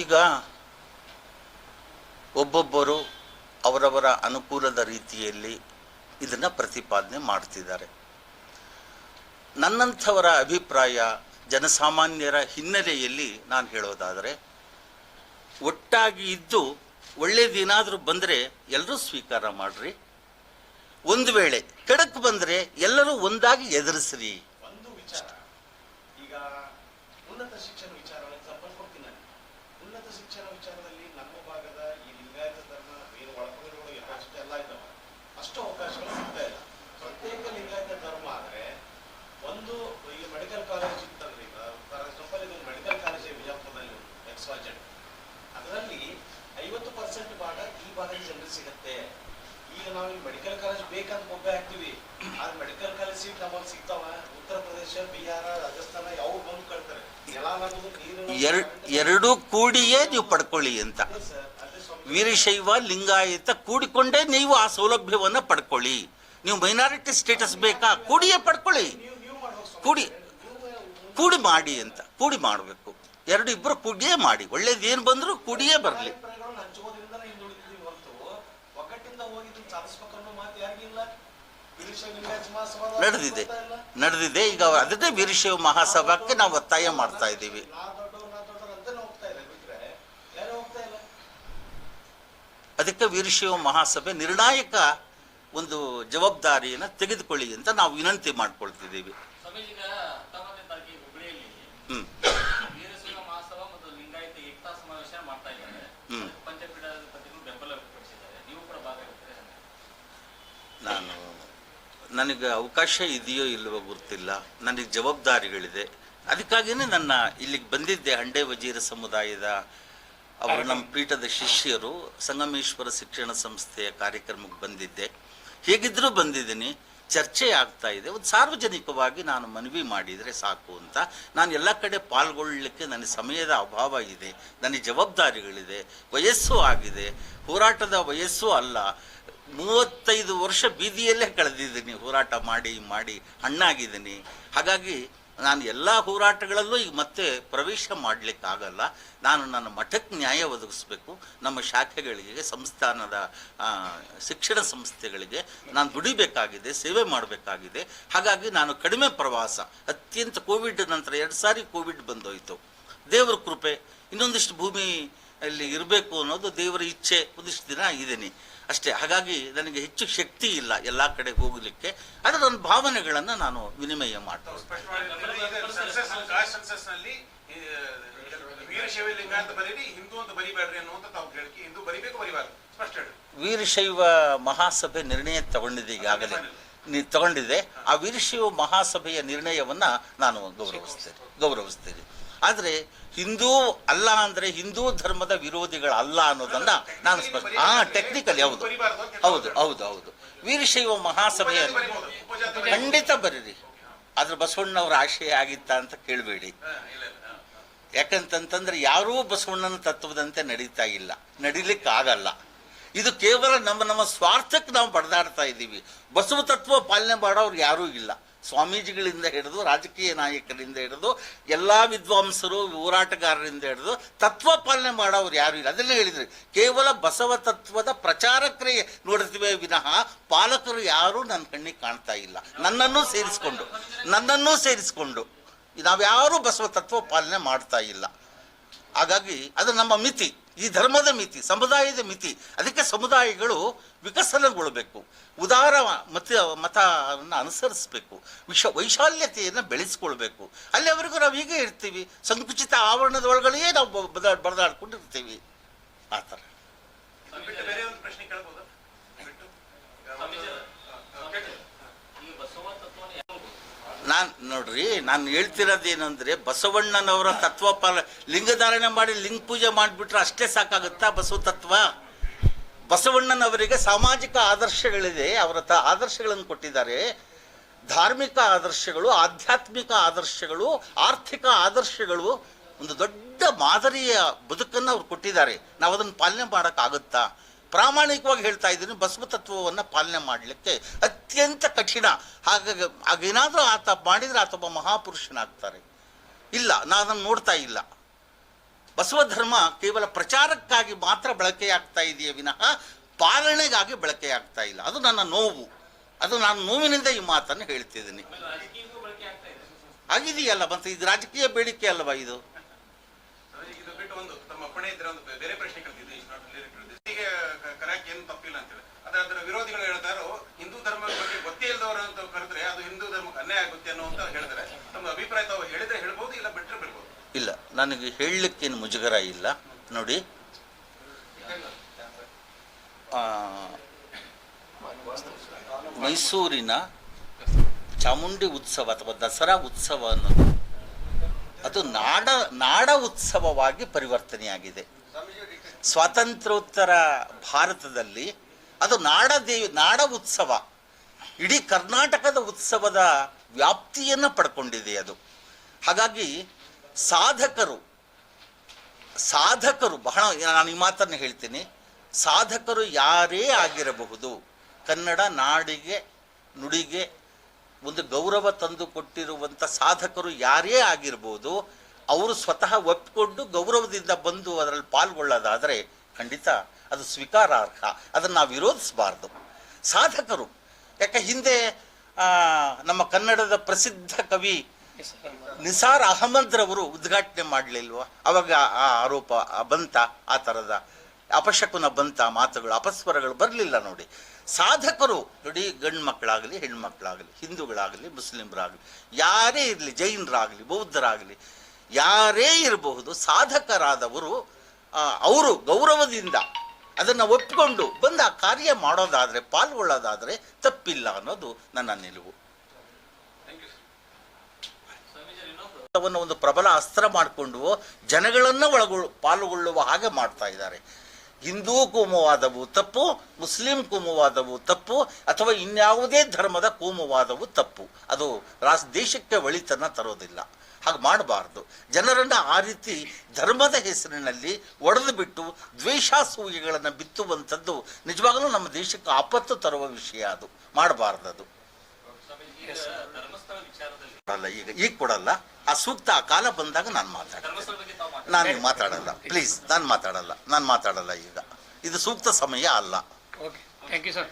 ಈಗ ಒಬ್ಬೊಬ್ಬರು ಅವರವರ ಅನುಕೂಲದ ರೀತಿಯಲ್ಲಿ ಇದನ್ನು ಪ್ರತಿಪಾದನೆ ಮಾಡ್ತಿದ್ದಾರೆ. ನನ್ನಂಥವರ ಅಭಿಪ್ರಾಯ ಜನಸಾಮಾನ್ಯರ ಹಿನ್ನೆಲೆಯಲ್ಲಿ ನಾನು ಹೇಳೋದಾದರೆ, ಒಟ್ಟಾಗಿ ಇದ್ದು ಒಳ್ಳೇದೇನಾದರೂ ಬಂದರೆ ಎಲ್ಲರೂ ಸ್ವೀಕಾರ ಮಾಡ್ರಿ. ಒಂದು ವೇಳೆ ಕೆಡಕ್ ಬಂದರೆ ಎಲ್ಲರೂ ಒಂದಾಗಿ ಎದುರಿಸ್ರಿ. ಅದರಲ್ಲಿ ಐವತ್ತು ಪರ್ಸೆಂಟ್ ಭಾಗ ಈ ಭಾಗದ ಜನರಿಗೆ ಸಿಗುತ್ತೆ. ಈಗ ನಾವು ಮೆಡಿಕಲ್ ಕಾಲೇಜ್ ಬೇಕಂತ ಒಬ್ಬೆ ಹಾಕ್ತಿವಿ. ಆದ್ರೆ ಮೆಡಿಕಲ್ ಕಾಲೇಜ್ ಸೀಟ್ ನಮಗೆ ಸಿಗ್ತಾವ. ಉತ್ತರ ಪ್ರದೇಶ ಬಿಹಾರ ರಾಜಸ್ಥಾನ ಯಾವ ಬಂದು ಕಳ್ತಾರೆ. ಎರಡು ನಮ್ಮದು ನೀರಿನ ಎರಡೂ ಕೂಡಿಯೇ ನೀವು ಪಡ್ಕೊಳ್ಳಿ ಅಂತ. ವೀರಶೈವ ಲಿಂಗಾಯತ ಕೂಡಿಕೊಂಡೇ ನೀವು ಆ ಸೌಲಭ್ಯವನ್ನು ಪಡ್ಕೊಳ್ಳಿ. ನೀವು ಮೈನಾರಿಟಿ ಸ್ಟೇಟಸ್ ಬೇಕಾ? ಕೂಡಿಯೇ ಪಡ್ಕೊಳ್ಳಿ. ಕೂಡಿ ಕೂಡಿ ಮಾಡಿ ಅಂತ. ಕೂಡಿ ಮಾಡಬೇಕು. ಎರಡು ಇಬ್ಬರು ಕೂಡಿಯೇ ಮಾಡಿ. ಒಳ್ಳೇದು ಏನು ಬಂದರೂ ಕೂಡಿಯೇ ಬರಲಿ ಅಭಿಪ್ರಾಯಗಳನ್ನ ಹಂಚುವುದರಿಂದ ಹಿಂದುಳಿದಿದ್ದೀವಿ ಹೊರತು ಒಗ್ಗಟ್ಟಿಂದ ಹೋಗಿ ಇದನ್ನ ಸಾಧಿಸ್ಬೇಕನ್ನೋ ಮಾತು ಯಾರಿಗಿಲ್ಲ ವೀರಶೈವ ಲಿಂಗಾಯತ ಮಹಾಸಭಾ ನಡೆದಿದೆ. ನಡೆದಿದೆ. ಈಗ ಅದನ್ನೇ ವೀರಶೈವ ಮಹಾಸಭಾಕ್ಕೆ ನಾವು ಒತ್ತಾಯ ಮಾಡ್ತಾ ಇದ್ದೀವಿ. ಅದಕ್ಕೆ ವೀರಶೈವ ಮಹಾಸಭೆ ನಿರ್ಣಾಯಕ ಒಂದು ಜವಾಬ್ದಾರಿಯನ್ನು ತೆಗೆದುಕೊಳ್ಳಿ ಅಂತ ನಾವು ವಿನಂತಿ ಮಾಡ್ಕೊಳ್ತಿದ್ದೀವಿ ಸ್ವಾಮೀಜಿ ಈಗ ಹತ್ತೊಂಬತ್ತನೇ ತಾರೀಕಿಗೆ ಹುಬ್ಬಳ್ಳಿಯಲ್ಲಿ ಹ್ಮ್ ವೀರಶೈವ ಮಹಾಸಭಾ ಮತ್ತು ಲಿಂಗಾಯತ ಏಕತಾ ಸಮಾವೇಶ ಮಾಡ್ತಾ ಇದ್ದಾರೆ ಹ್ಮ್. ಅದಕ್ಕೆ ಪಂಚಪೀಠಾಧಿಪತಿಗಳು ಬೆಂಬಲ ವ್ಯಕ್ತಪಡಿಸಿದ್ದಾರೆ ನೀವು ಕೂಡ ಭಾಗವಹಿಸ್ತೀರಾ ನಾನು ನನಗೆ ಅವಕಾಶ ಇದೆಯೋ ಇಲ್ಲವೋ ಗೊತ್ತಿಲ್ಲ. ನನಗೆ ಜವಾಬ್ದಾರಿಗಳಿದೆ. ಅದಕ್ಕಾಗಿಯೇ ನನ್ನ ಇಲ್ಲಿಗೆ ಬಂದಿದ್ದೆ ಹಂಡೆ ವಜೀರ ಸಮುದಾಯದ ಅವರು ನಮ್ಮ ಪೀಠದ ಶಿಷ್ಯರು, ಸಂಗಮೇಶ್ವರ ಶಿಕ್ಷಣ ಸಂಸ್ಥೆಯ ಕಾರ್ಯಕ್ರಮಕ್ಕೆ ಬಂದಿದ್ದೆ. ಹೇಗಿದ್ದರೂ ಬಂದಿದ್ದೀನಿ. ಚರ್ಚೆ ಆಗ್ತಾ ಇದೆ. ಒಂದು ಸಾರ್ವಜನಿಕವಾಗಿ ನಾನು ಮನವಿ ಮಾಡಿದರೆ ಸಾಕು ಅಂತ. ನಾನು ಎಲ್ಲ ಕಡೆ ಪಾಲ್ಗೊಳ್ಳಲಿಕ್ಕೆ ನನಗೆ ಸಮಯದ ಅಭಾವ ಇದೆ. ನನಗೆ ಜವಾಬ್ದಾರಿಗಳಿದೆ. ವಯಸ್ಸು ಆಗಿದೆ. ಹೋರಾಟದ ವಯಸ್ಸು ಅಲ್ಲ. ಮೂವತ್ತೈದು ವರ್ಷ ಬೀದಿಯಲ್ಲೇ ಕಳೆದಿದ್ದೀನಿ, ಹೋರಾಟ ಮಾಡಿ ಮಾಡಿ, ಹಣ್ಣಾಗಿದ್ದೀನಿ. ಹಾಗಾಗಿ ನಾನು ಎಲ್ಲ ಹೋರಾಟಗಳಲ್ಲೂ ಈಗ ಮತ್ತೆ ಪ್ರವೇಶ ಮಾಡಲಿಕ್ಕಾಗಲ್ಲ. ನಾನು ನನ್ನ ಮಠಕ್ಕೆ ನ್ಯಾಯ ಒದಗಿಸ್ಬೇಕು. ನಮ್ಮ ಶಾಖೆಗಳಿಗೆ, ಸಂಸ್ಥಾನದ ಶಿಕ್ಷಣ ಸಂಸ್ಥೆಗಳಿಗೆ ನಾನು ದುಡಿಬೇಕಾಗಿದೆ, ಸೇವೆ ಮಾಡಬೇಕಾಗಿದೆ. ಹಾಗಾಗಿ ನಾನು ಕಡಿಮೆ ಪ್ರವಾಸ, ಅತ್ಯಂತ ಕೋವಿಡ್ ನಂತರ ಎರಡು ಸಾರಿ ಕೋವಿಡ್ ಬಂದೋಯ್ತು. ದೇವರ ಕೃಪೆ, ಇನ್ನೊಂದಿಷ್ಟು ಭೂಮಿ ಅಲ್ಲಿ ಇರಬೇಕು ಅನ್ನೋದು ದೇವರ ಇಚ್ಛೆ ಒಂದಿಷ್ಟು ದಿನ ಇದ್ದೀನಿ ಅಷ್ಟೇ ಹಾಗಾಗಿ ನನಗೆ ಹೆಚ್ಚು ಶಕ್ತಿ ಇಲ್ಲ ಎಲ್ಲ ಕಡೆ ಹೋಗಲಿಕ್ಕೆ. ಆದರೆ ನನ್ನ ಭಾವನೆಗಳನ್ನು ನಾನು ವಿನಿಮಯ ಮಾಡ್ತೇನೆ. ವೀರಶೈವ ಮಹಾಸಭೆ ನಿರ್ಣಯ ತಗೊಂಡಿದೆ ಈಗಾಗಲೇ. ನೀ ತಗೊಂಡಿದೆ. ಆ ವೀರಶೈವ ಮಹಾಸಭೆಯ ನಿರ್ಣಯವನ್ನ ನಾನು ಗೌರವಿಸ್ತೇನೆ ಗೌರವಿಸ್ತೇನೆ. ಆದರೆ ಹಿಂದೂ ಅಲ್ಲ ಅಂದ್ರೆ ಹಿಂದೂ ಧರ್ಮದ ವಿರೋಧಿಗಳಲ್ಲ ಅನ್ನೋದನ್ನ ನಾನು ಸ್ಪಷ್ಟ ಹಾ ಟೆಕ್ನಿಕಲಿ ಹೌದು ಹೌದು ಹೌದು ಹೌದು. ವೀರಶೈವ ಮಹಾಸಭೆಯ. ಖಂಡಿತ ಬರೀರಿ. ಆದ್ರೆ ಬಸವಣ್ಣವ್ರ ಆಶಯ ಆಗಿತ್ತ ಅಂತ ಕೇಳಬೇಡಿ. ಯಾಕಂತಂತಂದ್ರೆ ಯಾರೂ ಬಸವಣ್ಣನ ತತ್ವದಂತೆ ನಡೀತಾ ಇಲ್ಲ. ನಡೀಲಿಕ್ಕೆ ಆಗಲ್ಲ ಇದು ಕೇವಲ ನಮ್ಮ ನಮ್ಮ ಸ್ವಾರ್ಥಕ್ಕೆ ನಾವು ಬಡದಾಡ್ತಾ ಇದ್ದೀವಿ. ಬಸವ ತತ್ವ ಪಾಲನೆ ಮಾಡೋರು ಯಾರೂ ಇಲ್ಲ. ಸ್ವಾಮೀಜಿಗಳಿಂದ ಹಿಡಿದು, ರಾಜಕೀಯ ನಾಯಕರಿಂದ ಹಿಡಿದು, ಎಲ್ಲ ವಿದ್ವಾಂಸರು, ಹೋರಾಟಗಾರರಿಂದ ಹಿಡಿದು ತತ್ವ ಪಾಲನೆ ಮಾಡೋರು ಯಾರು ಇಲ್ಲ. ಅದನ್ನೇ ಹೇಳಿದ್ರು. ಕೇವಲ ಬಸವ ತತ್ವದ ಪ್ರಚಾರಕರೇ ನೋಡ್ತೀವಿ ವಿನಃ ಪಾಲಕರು ಯಾರೂ ನನ್ನ ಕಣ್ಣಿಗೆ ಕಾಣ್ತಾ ಇಲ್ಲ. ನನ್ನನ್ನು ಸೇರಿಸಿಕೊಂಡು ನನ್ನನ್ನು ಸೇರಿಸಿಕೊಂಡು. ನಾವ್ಯಾರೂ ಬಸವ ತತ್ವ ಪಾಲನೆ ಮಾಡ್ತಾ ಇಲ್ಲ. ಹಾಗಾಗಿ ಅದು ನಮ್ಮ ಮಿತಿ. ಈ ಧರ್ಮದ ಮಿತಿ, ಸಮುದಾಯದ ಮಿತಿ, ಅದಕ್ಕೆ ಸಮುದಾಯಗಳು ವಿಕಸನಗೊಳ್ಳಬೇಕು ಉದಾರ ಮತ, ಮತವನ್ನು ಅನುಸರಿಸಬೇಕು. ವಿಶ, ವೈಶಾಲ್ಯತೆಯನ್ನು ಬೆಳೆಸ್ಕೊಳ್ಬೇಕು. ಅಲ್ಲಿವರೆಗೂ ನಾವು ಹೀಗೆ ಇರ್ತೀವಿ. ಸಂಕುಚಿತ ಆವರಣದ ಒಳಗಡೆಯೇ ನಾವು ಬದ ಆ ಥರ ಇದು ಬಿಟ್ಟು ಬೇರೆ ಒಂದು ಪ್ರಶ್ನೆ ಕೇಳ್ಬೋದಾ ಬಿಟ್ಟು ಈಗ ಒಂದು- ಸ್ವಾಮೀಜಿ ಹಾ, ಹಾ, ಕೇಳಿ. ಈ ಬಸವ ತತ್ವನ ಯಾರು ನಾನು ನೋಡ್ರಿ, ನಾನು ಹೇಳ್ತಿರೋದೇನೆಂದ್ರೆ ಬಸವಣ್ಣನವರ ತತ್ವ ಪಾಲ, ಲಿಂಗಧಾರಣೆ ಮಾಡಿ ಲಿಂಗ ಪೂಜೆ ಮಾಡಿಬಿಟ್ರೆ ಅಷ್ಟೇ ಸಾಕಾಗುತ್ತಾ ಬಸವ ತತ್ವ? ಬಸವಣ್ಣನವರಿಗೆ ಸಾಮಾಜಿಕ ಆದರ್ಶಗಳಿದೆ, ಅವರ ತ, ಆದರ್ಶಗಳನ್ನು ಕೊಟ್ಟಿದ್ದಾರೆ. ಧಾರ್ಮಿಕ ಆದರ್ಶಗಳು, ಆಧ್ಯಾತ್ಮಿಕ ಆದರ್ಶಗಳು, ಆರ್ಥಿಕ ಆದರ್ಶಗಳು, ಒಂದು ದೊಡ್ಡ ಮಾದರಿಯ ಬದುಕನ್ನು ಅವ್ರು ಕೊಟ್ಟಿದ್ದಾರೆ. ನಾವು ಅದನ್ನು ಪಾಲನೆ ಮಾಡೋಕ್ಕಾಗುತ್ತಾ ಪ್ರಾಮಾಣಿಕವಾಗಿ ಹೇಳ್ತಾ ಇದ್ದೀನಿ ಬಸವ ತತ್ವವನ್ನು ಪಾಲನೆ ಮಾಡಲಿಕ್ಕೆ ಅತ್ಯಂತ ಕಠಿಣ. ಹಾಗಾಗಿ ಹಾಗೇನಾದರೂ ಆತ ಮಾಡಿದರೆ ಆತ ಒಬ್ಬ ಮಹಾಪುರುಷನಾಗ್ತಾರೆ. ಇಲ್ಲ, ನಾನು ನೋಡ್ತಾ ಇಲ್ಲ. ಬಸವ ಧರ್ಮ ಕೇವಲ ಪ್ರಚಾರಕ್ಕಾಗಿ ಮಾತ್ರ ಬಳಕೆಯಾಗ್ತಾ ಇದೆಯೇ ವಿನಃ ಪಾಲನೆಗಾಗಿ ಬಳಕೆಯಾಗ್ತಾ ಇಲ್ಲ. ಅದು ನನ್ನ ನೋವು. ಅದು ನಾನು ನೋವಿನಿಂದ ಈ ಮಾತನ್ನು ಹೇಳ್ತಿದ್ದೀನಿ. ಆಗಿದೆಯಲ್ಲ, ಮತ್ತು ಇದು ರಾಜಕೀಯ ಬೇಡಿಕೆ ಅಲ್ವಾ ಇದು? ಬೇರೆ ಪ್ರಶ್ನೆ ಕರೆಯಕ್ಕೆ ಏನು ತಪ್ಪಿಲ್ಲ ಅಂತೇಳಿ. ಅದ್ರ ಅದರ ವಿರೋಧಿಗಳು ಹೇಳ್ತಾರೋ, ಹಿಂದೂ ಧರ್ಮದ ಬಗ್ಗೆ ಗೊತ್ತೇ ಇಲ್ಲದವರು ಅಂತ ಕರೆದ್ರೆ ಅದು ಹಿಂದೂ ಧರ್ಮಕ್ಕೆ ಅನ್ಯಾಯ ಆಗುತ್ತೆ ಅನ್ನೋ ಅಂತ ಹೇಳಿದ್ರೆ ತಮ್ಮ ಅಭಿಪ್ರಾಯ ತಾವು ಹೇಳಿದ್ರೆ ಹೇಳ್ಬೋದು, ಇಲ್ಲ ಬಿಟ್ಟರೆ ಬಿಡ್ಬೋದು? ಇಲ್ಲ, ನನಗೆ ಹೇಳಲಿಕ್ಕೇನು ಮುಜುಗರ ಇಲ್ಲ. ನೋಡಿ. ಮೈಸೂರಿನ ಚಾಮುಂಡಿ ಉತ್ಸವ ಅಥವಾ ದಸರಾ ಉತ್ಸವ ಅನ್ನೋದು ಅದು ನಾಡ ನಾಡ ಉತ್ಸವವಾಗಿ ಪರಿವರ್ತನೆಯಾಗಿದೆ. ಸ್ವಾತಂತ್ರ್ಯೋತ್ತರ ಭಾರತದಲ್ಲಿ ಅದು ನಾಡ ದೇವಿ, ನಾಡ ಉತ್ಸವ. ಇಡೀ ಕರ್ನಾಟಕದ ಉತ್ಸವದ ವ್ಯಾಪ್ತಿಯನ್ನು ಪಡ್ಕೊಂಡಿದೆ ಅದು. ಹಾಗಾಗಿ ಸಾಧಕರು ಸಾಧಕರು, ಬಹಳ, ನಾನು ಈ ಮಾತನ್ನು ಹೇಳ್ತೀನಿ. ಸಾಧಕರು ಯಾರೇ ಆಗಿರಬಹುದು, ಕನ್ನಡ ನಾಡಿಗೆ, ನುಡಿಗೆ ಒಂದು ಗೌರವ ತಂದು ಕೊಟ್ಟಿರುವಂಥ ಸಾಧಕರು ಯಾರೇ ಆಗಿರ್ಬೋದು ಅವರು ಸ್ವತಃ ಒಪ್ಪಿಕೊಂಡು ಗೌರವದಿಂದ ಬಂದು ಅದರಲ್ಲಿ ಪಾಲ್ಗೊಳ್ಳೋದಾದರೆ ಖಂಡಿತ ಅದು ಸ್ವೀಕಾರಾರ್ಹ. ಅದನ್ನು ನಾವು ವಿರೋಧಿಸಬಾರ್ದು. ಸಾಧಕರು, ಯಾಕೆ ಹಿಂದೆ ನಮ್ಮ ಕನ್ನಡದ ಪ್ರಸಿದ್ಧ ಕವಿ ನಿಸಾರ್ ಅಹಮದ್ ರವರು ಉದ್ಘಾಟನೆ ಮಾಡಲಿಲ್ವ? ಅವಾಗ ಆ ಆರೋಪ ಬಂತ, ಆ ಥರದ ಅಪಶಕುನ ಬಂತ ಮಾತುಗಳು, ಅಪಸ್ವರಗಳು ಬರಲಿಲ್ಲ ನೋಡಿ. ಸಾಧಕರು, ನೋಡಿ ಗಂಡು ಮಕ್ಕಳಾಗಲಿ ಹೆಣ್ಮಕ್ಳಾಗಲಿ, ಹಿಂದೂಗಳಾಗಲಿ, ಮುಸ್ಲಿಮರಾಗಲಿ, ಯಾರೇ ಇರಲಿ, ಜೈನರಾಗಲಿ, ಬೌದ್ಧರಾಗಲಿ ಯಾರೇ ಇರಬಹುದು, ಸಾಧಕರಾದವರು ಅವರು ಗೌರವದಿಂದ ಅದನ್ನು ಒಪ್ಪಿಕೊಂಡು ಬಂದು ಆ ಕಾರ್ಯ ಮಾಡೋದಾದರೆ, ಪಾಲ್ಗೊಳ್ಳೋದಾದರೆ ತಪ್ಪಿಲ್ಲ ಅನ್ನೋದು ನನ್ನ ನಿಲುವು. ಒಂದು ಪ್ರಬಲ ಅಸ್ತ್ರ ಮಾಡಿಕೊಂಡು ಜನಗಳನ್ನು ಒಳಗೊಳ್ಳ ಪಾಲ್ಗೊಳ್ಳುವ ಹಾಗೆ ಮಾಡ್ತಾ ಇದ್ದಾರೆ. ಹಿಂದೂ ಕೋಮುವಾದವು ತಪ್ಪು, ಮುಸ್ಲಿಂ ಕೋಮುವಾದವು ತಪ್ಪು, ಅಥವಾ ಇನ್ಯಾವುದೇ ಧರ್ಮದ ಕೋಮುವಾದವು ತಪ್ಪು. ಅದು ರಾಸ್ ದೇಶಕ್ಕೆ ಒಳಿತನ್ನು ತರೋದಿಲ್ಲ. ಹಾಗೆ ಮಾಡಬಾರ್ದು. ಜನರನ್ನು ಆ ರೀತಿ ಧರ್ಮದ ಹೆಸರಿನಲ್ಲಿ ಒಡೆದು ಬಿಟ್ಟು ದ್ವೇಷಾಸೂಯೆಗಳನ್ನು ಬಿತ್ತುವಂಥದ್ದು ನಿಜವಾಗಲೂ ನಮ್ಮ ದೇಶಕ್ಕೆ ಆಪತ್ತು ತರುವ ವಿಷಯ ಅದು. ಮಾಡಬಾರ್ದದು. ಕೊಡಲ್ಲ, ಈಗ ಈಗ ಕೊಡಲ್ಲ. ಆ ಸೂಕ್ತ ಆ ಕಾಲ ಬಂದಾಗ ನಾನು ತಾವು ನಾನು ಮಾತಾಡಲ್ಲ. ಪ್ಲೀಸ್ ನಾನು ಮಾತಾಡಲ್ಲ. ನಾನು ಮಾತಾಡಲ್ಲ ಈಗ. ಇದು ಸೂಕ್ತ ಸಮಯ ಅಲ್ಲ. Okay thank you sir